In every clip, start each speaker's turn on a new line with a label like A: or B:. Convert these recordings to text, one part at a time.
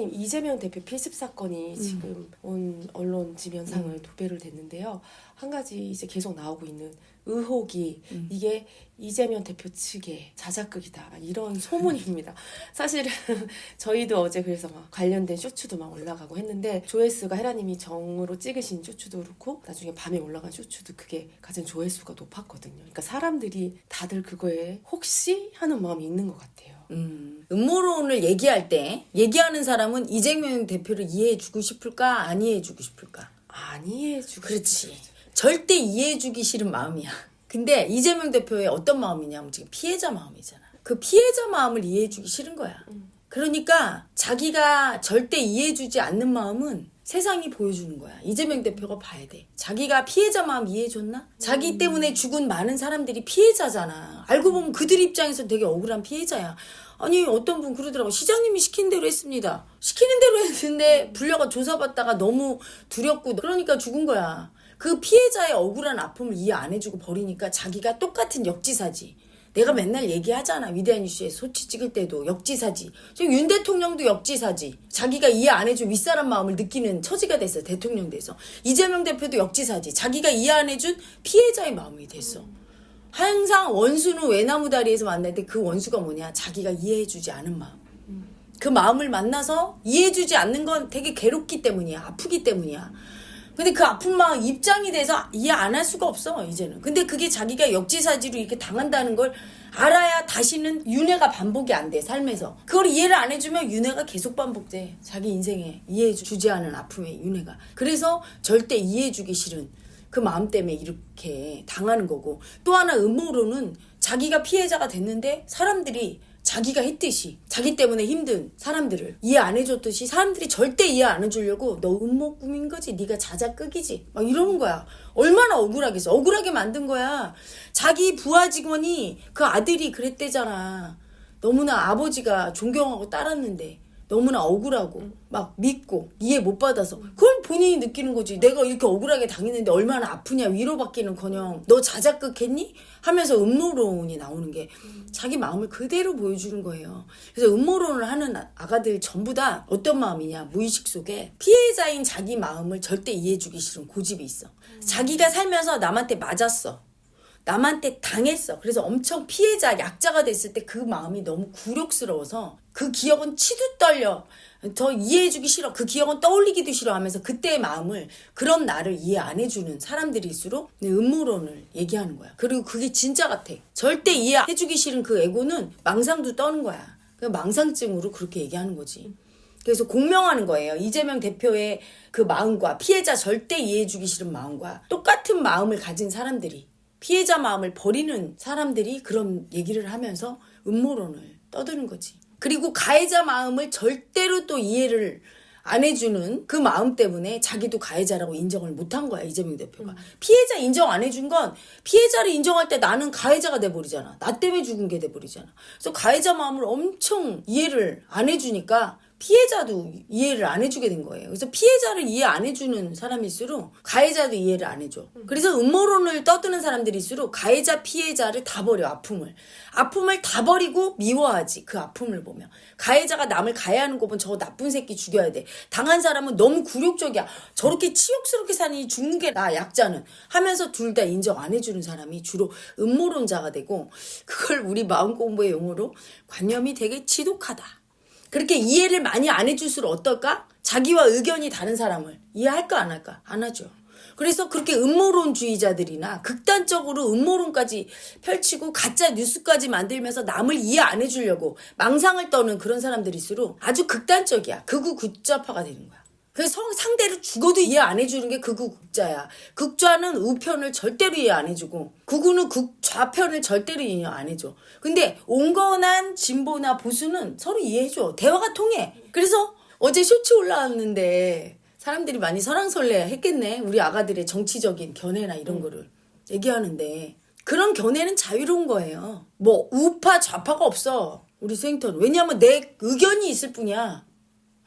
A: 사장님 이재명 대표 필습 사건이
B: 음.
A: 지금 온 언론 지면상을 도배를 됐는데요. 한 가지 이제 계속 나오고 있는 의혹이
B: 음.
A: 이게 이재명 대표 측의 자작극이다 이런 소문입니다. 사실은 저희도 어제 그래서 막 관련된 쇼츠도 막 올라가고 했는데 조회수가 헤라님이 정으로 찍으신 쇼츠도 그렇고 나중에 밤에 올라간 쇼츠도 그게 가장 조회수가 높았거든요. 그러니까 사람들이 다들 그거에 혹시 하는 마음이 있는 것 같아요.
B: 음, 음모론을 얘기할 때 얘기하는 사람은 이재명 대표를 이해해주고 싶을까 안 이해해주고 싶을까?
A: 아니해주고
B: 그렇지. 절대 이해해주기 싫은 마음이야. 근데 이재명 대표의 어떤 마음이냐면 지금 피해자 마음이잖아. 그 피해자 마음을 이해해주기 싫은 거야. 그러니까 자기가 절대 이해해주지 않는 마음은 세상이 보여주는 거야. 이재명 대표가 봐야 돼. 자기가 피해자 마음 이해해줬나? 자기 때문에 죽은 많은 사람들이 피해자잖아. 알고 보면 그들 입장에서 되게 억울한 피해자야. 아니 어떤 분 그러더라고 시장님이 시킨 대로 했습니다. 시키는 대로 했는데 불려가 조사받다가 너무 두렵고 그러니까 죽은 거야. 그 피해자의 억울한 아픔을 이해 안 해주고 버리니까 자기가 똑같은 역지사지. 내가 맨날 얘기하잖아. 위대한 이슈에 소치 찍을 때도 역지사지. 지금 윤 대통령도 역지사지. 자기가 이해 안 해준 윗사람 마음을 느끼는 처지가 됐어. 대통령 돼서. 이재명 대표도 역지사지. 자기가 이해 안 해준 피해자의 마음이 됐어. 항상 원수는 외나무 다리에서 만날 때 그 원수가 뭐냐? 자기가 이해해주지 않은 마음. 그 마음을 만나서 이해해주지 않는 건 되게 괴롭기 때문이야. 아프기 때문이야. 근데 그 아픈 마음 입장이 돼서 이해 안 할 수가 없어, 이제는. 근데 그게 자기가 역지사지로 이렇게 당한다는 걸 알아야 다시는 윤회가 반복이 안 돼, 삶에서. 그걸 이해를 안 해주면 윤회가 계속 반복돼. 자기 인생에 이해해 주지 않은 아픔의 윤회가. 그래서 절대 이해해 주기 싫은 그 마음 때문에 이렇게 당하는 거고. 또 하나 음모로는 자기가 피해자가 됐는데 사람들이 자기가 했듯이 자기 때문에 힘든 사람들을 이해 안 해줬듯이 사람들이 절대 이해 안 해주려고 너 음모 꾸민 거지 네가 자작극이지. 막 이러는 거야. 얼마나 억울하겠어. 억울하게 만든 거야. 자기 부하 직원이 그 아들이 그랬대잖아. 너무나 아버지가 존경하고 따랐는데 너무나 억울하고 막 믿고 이해 못 받아서. 그걸 본인이 느끼는 거지. 내가 이렇게 억울하게 당했는데 얼마나 아프냐 위로받기는커녕. 너 자작극했니? 하면서 음모론이 나오는 게 자기 마음을 그대로 보여주는 거예요. 그래서 음모론을 하는 아- 아가들 전부 다 어떤 마음이냐? 무의식 속에 피해자인 자기 마음을 절대 이해해주기 싫은 고집이 있어. 자기가 살면서 남한테 맞았어 남한테 당했어. 그래서 엄청 피해자, 약자가 됐을 때 그 마음이 너무 굴욕스러워서 그 기억은 치도 떨려. 더 이해해주기 싫어. 그 기억은 떠올리기도 싫어 하면서 그때의 마음을 그런 나를 이해 안 해주는 사람들일수록 내 음모론을 얘기하는 거야. 그리고 그게 진짜 같아. 절대 이해해주기 싫은 그 에고는 망상도 떠는 거야. 그 망상증으로 그렇게 얘기하는 거지. 그래서 공명하는 거예요. 이재명 대표의 그 마음과 피해자 절대 이해해주기 싫은 마음과 똑같은 마음을 가진 사람들이 피해자 마음을 버리는 사람들이 그런 얘기를 하면서 음모론을 떠드는 거지. 그리고 가해자 마음을 절대로 또 이해를 안 해주는 그 마음 때문에 자기도 가해자라고 인정을 못한 거야 이재명 대표가. 피해자 인정 안 해준 건 피해자를 인정할 때 나는 가해자가 돼버리잖아. 나 때문에 죽은 게 돼버리잖아. 그래서 가해자 마음을 엄청 이해를 안 해주니까 피해자도 이해를 안 해주게 된 거예요. 그래서 피해자를 이해 안 해주는 사람일수록 가해자도 이해를 안 해줘. 그래서 음모론을 떠드는 사람들일수록 가해자, 피해자를 다 버려, 아픔을. 아픔을 다 버리고 미워하지, 그 아픔을 보면. 가해자가 남을 가해하는 거 보면 저 나쁜 새끼 죽여야 돼. 당한 사람은 너무 굴욕적이야. 저렇게 치욕스럽게 사니 죽는 게 나, 약자는. 하면서 둘 다 인정 안 해주는 사람이 주로 음모론자가 되고, 그걸 우리 마음 공부의 용어로 관념이 되게 지독하다. 그렇게 이해를 많이 안 해줄수록 어떨까? 자기와 의견이 다른 사람을 이해할까 안 할까? 안 하죠. 그래서 그렇게 음모론주의자들이나 극단적으로 음모론까지 펼치고 가짜 뉴스까지 만들면서 남을 이해 안 해주려고 망상을 떠는 그런 사람들일수록 아주 극단적이야. 극우 극좌파가 되는 거야. 그래서 성- 상대를 죽어도 이해 안 해주는 게 극우 극자야. 극좌는 우편을 절대로 이해 안 해주고 극우는 극좌편을 절대로 이해 안 해줘. 근데 온건한 진보나 보수는 서로 이해해줘. 대화가 통해. 그래서 어제 쇼츠 올라왔는데 사람들이 많이 설왕설래 했겠네. 우리 아가들의 정치적인 견해나 이런 거를 얘기하는데 그런 견해는 자유로운 거예요. 뭐 우파 좌파가 없어. 우리 수행턴. 왜냐면 내 의견이 있을 뿐이야.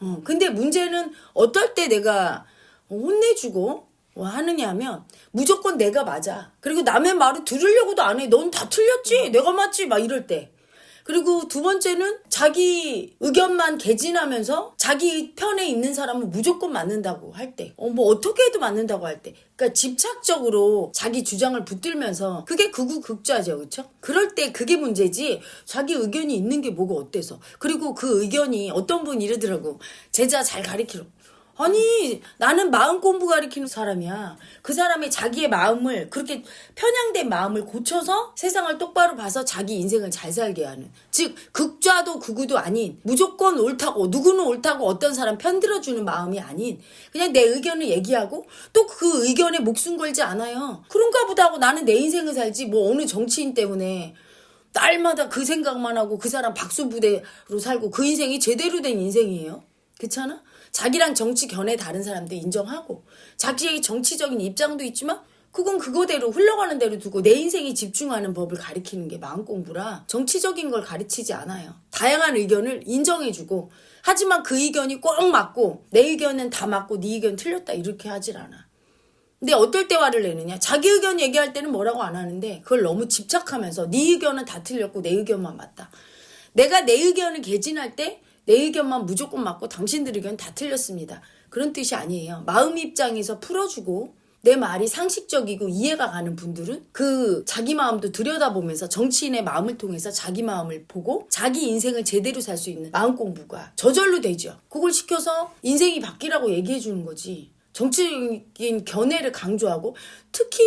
B: 어, 근데 문제는 어떨 때 내가 혼내주고 뭐 하느냐 하면 무조건 내가 맞아. 그리고 남의 말을 들으려고도 안 해. 넌 다 틀렸지? 내가 맞지? 막 이럴 때. 그리고 두 번째는 자기 의견만 개진하면서 자기 편에 있는 사람은 무조건 맞는다고 할 때, 어, 뭐 어떻게 해도 맞는다고 할 때, 그러니까 집착적으로 자기 주장을 붙들면서 그게 극우 극좌죠, 그렇죠? 그럴 때 그게 문제지. 자기 의견이 있는 게 뭐가 어때서? 그리고 그 의견이 어떤 분 이러더라고. 제자 잘 가리키러. 아니 나는 마음 공부 가리키는 사람이야. 그 사람의 자기의 마음을 그렇게 편향된 마음을 고쳐서 세상을 똑바로 봐서 자기 인생을 잘 살게 하는. 즉 극좌도 극우도 아닌 무조건 옳다고 누구는 옳다고 어떤 사람 편들어주는 마음이 아닌 그냥 내 의견을 얘기하고 또 그 의견에 목숨 걸지 않아요. 그런가 보다 하고 나는 내 인생을 살지 뭐 어느 정치인 때문에 날마다 그 생각만 하고 그 사람 박수 부대로 살고 그 인생이 제대로 된 인생이에요. 그렇잖아? 자기랑 정치 견해 다른 사람도 인정하고 자기의 정치적인 입장도 있지만 그건 그거대로 흘러가는 대로 두고 내 인생에 집중하는 법을 가리키는 게 마음 공부라 정치적인 걸 가르치지 않아요. 다양한 의견을 인정해주고 하지만 그 의견이 꼭 맞고 내 의견은 다 맞고 네 의견 틀렸다 이렇게 하질 않아. 근데 어떨 때 화를 내느냐? 자기 의견 얘기할 때는 뭐라고 안 하는데 그걸 너무 집착하면서 네 의견은 다 틀렸고 내 의견만 맞다. 내가 내 의견을 개진할 때 내 의견만 무조건 맞고 당신들 의견 다 틀렸습니다. 그런 뜻이 아니에요. 마음 입장에서 풀어주고 내 말이 상식적이고 이해가 가는 분들은 그 자기 마음도 들여다보면서 정치인의 마음을 통해서 자기 마음을 보고 자기 인생을 제대로 살 수 있는 마음 공부가 저절로 되죠. 그걸 시켜서 인생이 바뀌라고 얘기해 주는 거지. 정치적인 견해를 강조하고 특히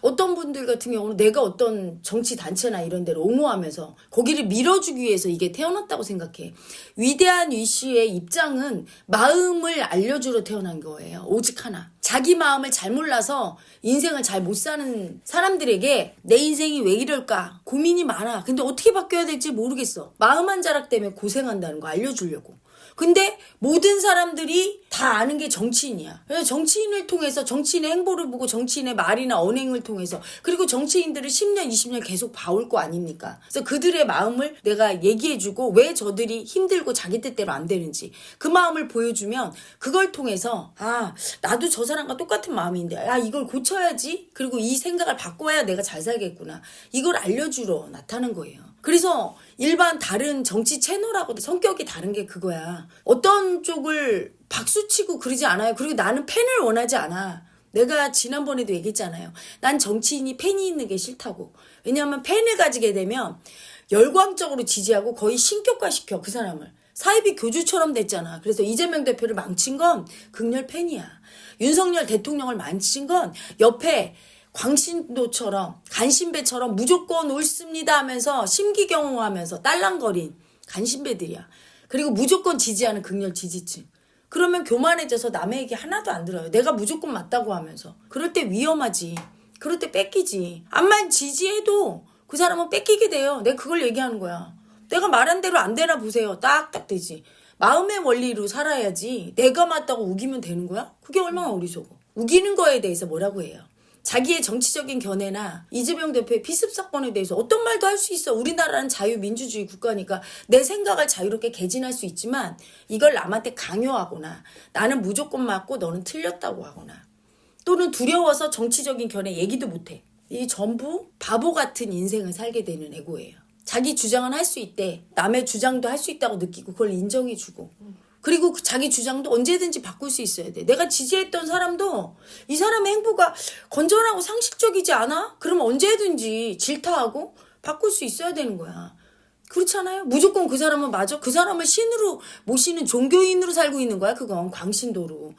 B: 어떤 분들 같은 경우는 내가 어떤 정치 단체나 이런 데를 옹호하면서 거기를 밀어주기 위해서 이게 태어났다고 생각해. 위대한 위 씨의 입장은 마음을 알려주러 태어난 거예요. 오직 하나. 자기 마음을 잘 몰라서 인생을 잘 못 사는 사람들에게 내 인생이 왜 이럴까 고민이 많아. 근데 어떻게 바뀌어야 될지 모르겠어. 마음 한 자락 때문에 고생한다는 거 알려주려고. 근데 모든 사람들이 다 아는 게 정치인이야. 정치인을 통해서 정치인의 행보를 보고 정치인의 말이나 언행을 통해서 그리고 정치인들을 10년, 20년 계속 봐올 거 아닙니까? 그래서 그들의 마음을 내가 얘기해주고 왜 저들이 힘들고 자기 뜻대로 안 되는지 그 마음을 보여주면 그걸 통해서 아 나도 저 사람과 똑같은 마음인데 아 이걸 고쳐야지 그리고 이 생각을 바꿔야 내가 잘 살겠구나 이걸 알려주러 나타난 거예요. 그래서 일반 다른 정치 채널하고 성격이 다른 게 그거야. 어떤 쪽을 박수치고 그러지 않아요. 그리고 나는 팬을 원하지 않아. 내가 지난번에도 얘기했잖아요. 난 정치인이 팬이 있는 게 싫다고. 왜냐하면 팬을 가지게 되면 열광적으로 지지하고 거의 신격화시켜 그 사람을. 사이비 교주처럼 됐잖아. 그래서 이재명 대표를 망친 건 극렬 팬이야. 윤석열 대통령을 망친 건 옆에 광신도처럼 간신배처럼 무조건 옳습니다 하면서 심기경호하면서 딸랑거린 간신배들이야. 그리고 무조건 지지하는 극렬 지지층. 그러면 교만해져서 남의 얘기 하나도 안 들어요. 내가 무조건 맞다고 하면서. 그럴 때 위험하지. 그럴 때 뺏기지. 암만 지지해도 그 사람은 뺏기게 돼요. 내가 그걸 얘기하는 거야. 내가 말한 대로 안 되나 보세요. 딱딱 되지. 마음의 원리로 살아야지. 내가 맞다고 우기면 되는 거야? 그게 얼마나 어리석어. 우기는 거에 대해서 뭐라고 해요? 자기의 정치적인 견해나 이재명 대표의 피습 사건에 대해서 어떤 말도 할 수 있어. 우리나라는 자유민주주의 국가니까 내 생각을 자유롭게 개진할 수 있지만 이걸 남한테 강요하거나 나는 무조건 맞고 너는 틀렸다고 하거나 또는 두려워서 정치적인 견해 얘기도 못해. 이 전부 바보 같은 인생을 살게 되는 애고예요. 자기 주장은 할 수 있대. 남의 주장도 할 수 있다고 느끼고 그걸 인정해주고. 그리고 그 자기 주장도 언제든지 바꿀 수 있어야 돼. 내가 지지했던 사람도 이 사람의 행보가 건전하고 상식적이지 않아? 그러면 언제든지 질타하고 바꿀 수 있어야 되는 거야. 그렇잖아요? 무조건 그 사람은 맞아? 그 사람을 신으로 모시는 종교인으로 살고 있는 거야, 그건. 광신도로.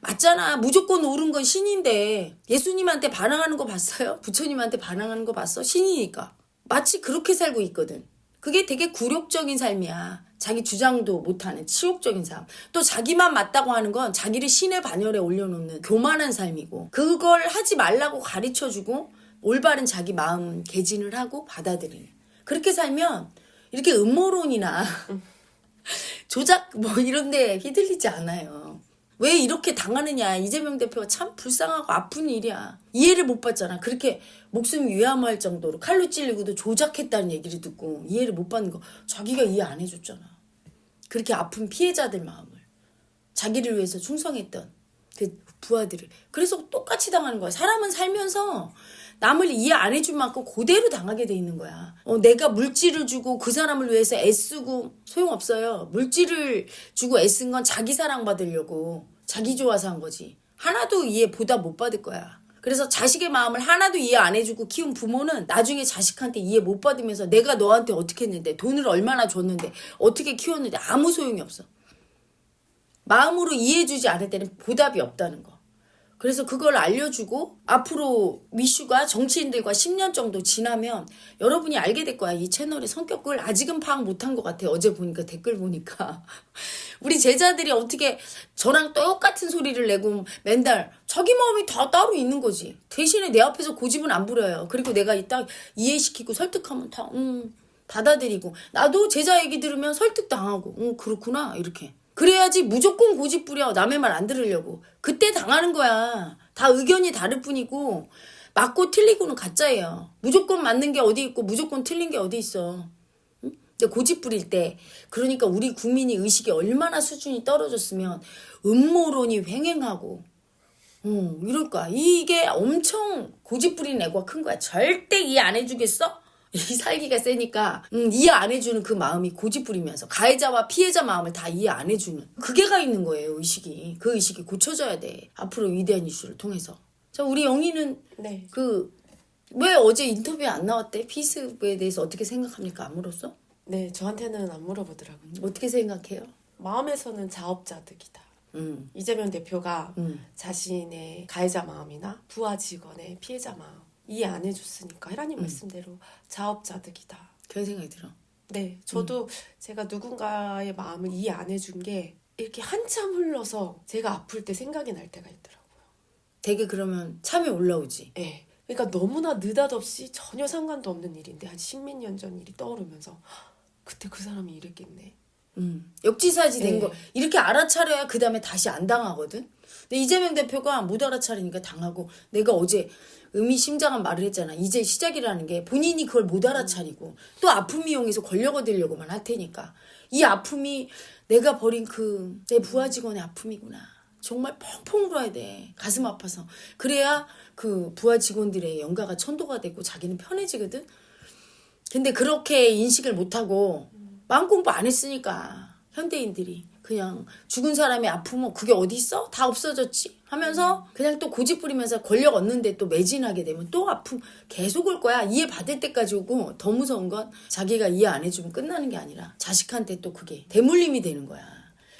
B: 맞잖아. 무조건 옳은 건 신인데. 예수님한테 반항하는 거 봤어요? 부처님한테 반항하는 거 봤어? 신이니까. 마치 그렇게 살고 있거든. 그게 되게 굴욕적인 삶이야. 자기 주장도 못하는 치욕적인 삶. 또 자기만 맞다고 하는 건 자기를 신의 반열에 올려놓는 교만한 삶이고, 그걸 하지 말라고 가르쳐주고, 올바른 자기 마음 개진을 하고 받아들이는. 그렇게 살면, 이렇게 음모론이나, 조작 뭐 이런 데 휘둘리지 않아요. 왜 이렇게 당하느냐. 이재명 대표가 참 불쌍하고 아픈 일이야. 이해를 못 받잖아. 그렇게 목숨이 위험할 정도로 칼로 찔리고도 조작했다는 얘기를 듣고 이해를 못 받는 거 자기가 이해 안 해줬잖아. 그렇게 아픈 피해자들 마음을. 자기를 위해서 충성했던 그 부하들을. 그래서 똑같이 당하는 거야. 사람은 살면서 남을 이해 안 해준 만큼 그대로 당하게 돼 있는 거야. 어, 내가 물질을 주고 그 사람을 위해서 애쓰고 소용없어요. 물질을 주고 애쓴 건 자기 사랑받으려고 자기 좋아서 한 거지. 하나도 이해 보다 못 받을 거야. 그래서 자식의 마음을 하나도 이해 안 해주고 키운 부모는 나중에 자식한테 이해 못 받으면서 내가 너한테 어떻게 했는데 돈을 얼마나 줬는데 어떻게 키웠는데 아무 소용이 없어. 마음으로 이해해주지 않을 때는 보답이 없다는 거. 그래서 그걸 알려주고 앞으로 미슈가 정치인들과 10년 정도 지나면 여러분이 알게 될 거야. 이 채널의 성격을 아직은 파악 못한 것 같아. 어제 보니까 댓글 보니까. 우리 제자들이 어떻게 저랑 똑같은 소리를 내고 맨날 자기 마음이 다 따로 있는 거지. 대신에 내 앞에서 고집은 안 부려요. 그리고 내가 딱 이해시키고 설득하면 다, 음, 받아들이고. 나도 제자 얘기 들으면 설득당하고, 음, 그렇구나. 이렇게. 그래야지 무조건 고집 부려. 남의 말 안 들으려고. 그때 당하는 거야. 다 의견이 다를 뿐이고, 맞고 틀리고는 가짜예요. 무조건 맞는 게 어디 있고, 무조건 틀린 게 어디 있어. 응? 근데 고집 부릴 때, 그러니까 우리 국민이 의식이 얼마나 수준이 떨어졌으면, 음모론이 횡행하고, 어, 이럴 거야. 이게 엄청 고집 부리는 애가 큰 거야. 절대 이해 안 해주겠어? 이 살기가 세니까 음, 이해 안 해주는 그 마음이 고집 부리면서 가해자와 피해자 마음을 다 이해 안 해주는 그게 가 있는 거예요 의식이 그 의식이 고쳐져야 돼 앞으로 위대한 이슈를 통해서 자 우리 영희는
A: 네.
B: 그왜 어제 인터뷰에 안 나왔대 피스에 대해서 어떻게 생각합니까 안 물었어
A: 네, 저한테는 안 물어보더라고요.
B: 어떻게 생각해요
A: 마음에서는 자업자득이다.
B: 음,
A: 이재명 대표가
B: 음.
A: 자신의 가해자 마음이나 부하 직원의 피해자 마음 이해 안 해줬으니까 헤라님 말씀대로 자업자득이다.
B: 그런 생각이 들어
A: 네, 저도 제가 누군가의 마음을 이해 안 해준 게 이렇게 한참 흘러서 제가 아플 때 생각이 날 때가 있더라고요.
B: 되게 그러면 참이 올라오지
A: 예. 그러니까 너무나 느닷없이 전혀 상관도 없는 일인데 한 십몇 년 전 일이 떠오르면서 헉, 그때 그 사람이 이랬겠네.
B: 음, 역지사지 된
A: 네.
B: 거 이렇게 알아차려야 그 다음에 다시 안 당하거든. 근데 이재명 대표가 못 알아차리니까 당하고 내가 어제 의미심장한 말을 했잖아. 이제 시작이라는 게 본인이 그걸 못 알아차리고 또 아픔 이용해서 권력 얻으려고만 할 테니까 이 아픔이 내가 버린 그 내 부하 직원의 아픔이구나. 정말 펑펑 울어야 돼. 가슴 아파서. 그래야 그 부하 직원들의 영가가 천도가 되고 자기는 편해지거든. 근데 그렇게 인식을 못하고 마음 공부 안 했으니까 현대인들이 그냥 죽은 사람의 아픔은 그게 어디 있어? 다 없어졌지 하면서 그냥 또 고집 부리면서 권력 얻는데 또 매진하게 되면 또 아픔 계속 올 거야 이해 받을 때까지 오고 더 무서운 건 자기가 이해 안 해주면 끝나는 게 아니라 자식한테 또 그게 대물림이 되는 거야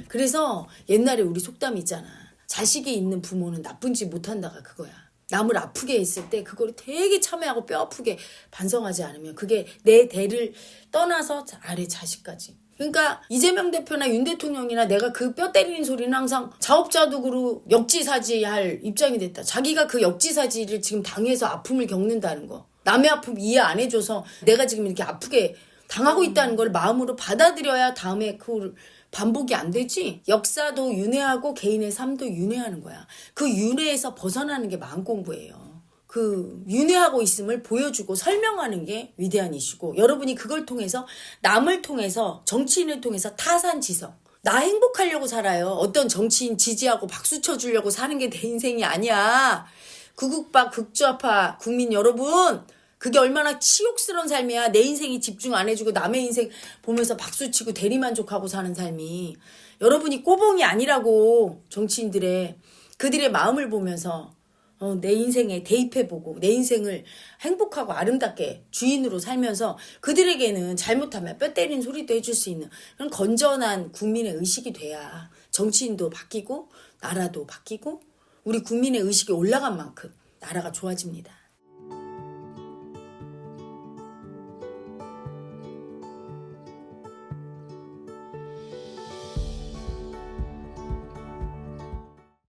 B: 그래서 옛날에 우리 속담이 있잖아 자식이 있는 부모는 나쁜 짓 못한다가 그거야 남을 아프게 했을 때 그거를 되게 참회하고 뼈 아프게 반성하지 않으면 그게 내 대를 떠나서 아래 자식까지. 그러니까 이재명 대표나 윤 대통령이나 내가 그 뼈 때리는 소리는 항상 자업자득으로 역지사지할 입장이 됐다. 자기가 그 역지사지를 지금 당해서 아픔을 겪는다는 거. 남의 아픔 이해 안 해줘서 내가 지금 이렇게 아프게 당하고 있다는 걸 마음으로 받아들여야 다음에 그걸 반복이 안 되지. 역사도 윤회하고 개인의 삶도 윤회하는 거야. 그 윤회에서 벗어나는 게 마음 공부예요. 그 윤회하고 있음을 보여주고 설명하는 게 위대한 이슈고 여러분이 그걸 통해서 남을 통해서 정치인을 통해서 타산지성 나 행복하려고 살아요. 어떤 정치인 지지하고 박수 쳐주려고 사는 게 내 인생이 아니야. 구국파 극좌파 국민 여러분 그게 얼마나 치욕스러운 삶이야. 내 인생이 집중 안 해주고 남의 인생 보면서 박수치고 대리만족하고 사는 삶이. 여러분이 꼬봉이 아니라고 정치인들의 그들의 마음을 보면서 어, 내 인생에 대입해보고 내 인생을 행복하고 아름답게 주인으로 살면서 그들에게는 잘못하면 뼈 때리는 소리도 해줄 수 있는 그런 건전한 국민의 의식이 돼야 정치인도 바뀌고 나라도 바뀌고 우리 국민의 의식이 올라간 만큼 나라가 좋아집니다.